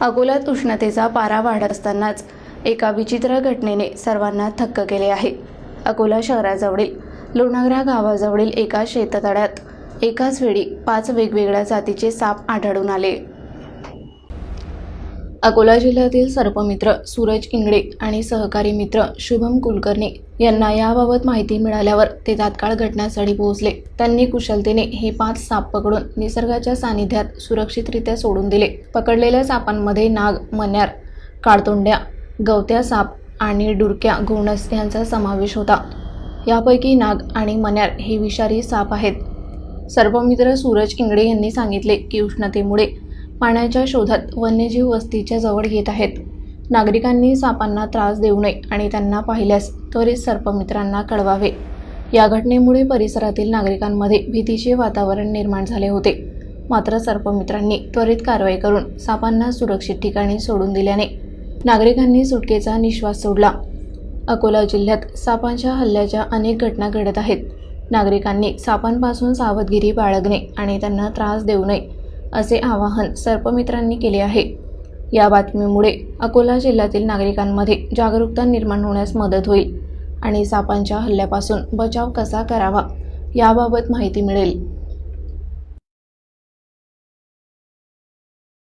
अकोल्यात उष्णतेचा पारा वाढत असतानाच एका विचित्र घटनेने सर्वांना थक्क केले आहे. अकोला शहराजवळील लोणागरा गावाजवळील एका शेततळ्यात एकाच वेळी पाच वेगवेगळ्या जातीचे साप आढळून आले. अकोला जिल्ह्यातील सर्पमित्र सूरज इंगडे आणि सहकारी मित्र शुभम कुलकर्णी यांना याबाबत माहिती मिळाल्यावर ते तात्काळ घटनास्थळी पोहोचले. त्यांनी कुशलतेने हे पाच साप पकडून निसर्गाच्या सानिध्यात सुरक्षितरित्या सोडून दिले. पकडलेल्या सापांमध्ये नाग मन्यार काळतोंड्या गवत्या साप आणि डुरक्या घोणस यांचा समावेश होता. यापैकी नाग आणि मन्यार हे विषारी साप आहेत. सर्पमित्र सूरज इंगडे यांनी सांगितले की उष्णतेमुळे पाण्याच्या शोधात वन्यजीव वस्तीच्या जवळ येत आहेत. नागरिकांनी सापांना त्रास देऊ नये आणि त्यांना पाहिल्यास त्वरित सर्पमित्रांना कळवावे. या घटनेमुळे परिसरातील नागरिकांमध्ये भीतीचे वातावरण निर्माण झाले होते. मात्र सर्पमित्रांनी त्वरित कारवाई करून सापांना सुरक्षित ठिकाणी सोडून दिल्याने नागरिकांनी सुटकेचा निश्वास सोडला. अकोला जिल्ह्यात सापांच्या हल्ल्याच्या अनेक घटना घडत आहेत. नागरिकांनी सापांपासून सावधगिरी बाळगणे आणि त्यांना त्रास देऊ नये असे आवाहन सर्पमित्रांनी केले आहे. या बातमीमुळे अकोला जिल्ह्यातील नागरिकांमध्ये जागरूकता निर्माण होण्यास मदत होईल आणि सापांच्या हल्ल्यापासून बचाव कसा करावा याबाबत माहिती मिळेल.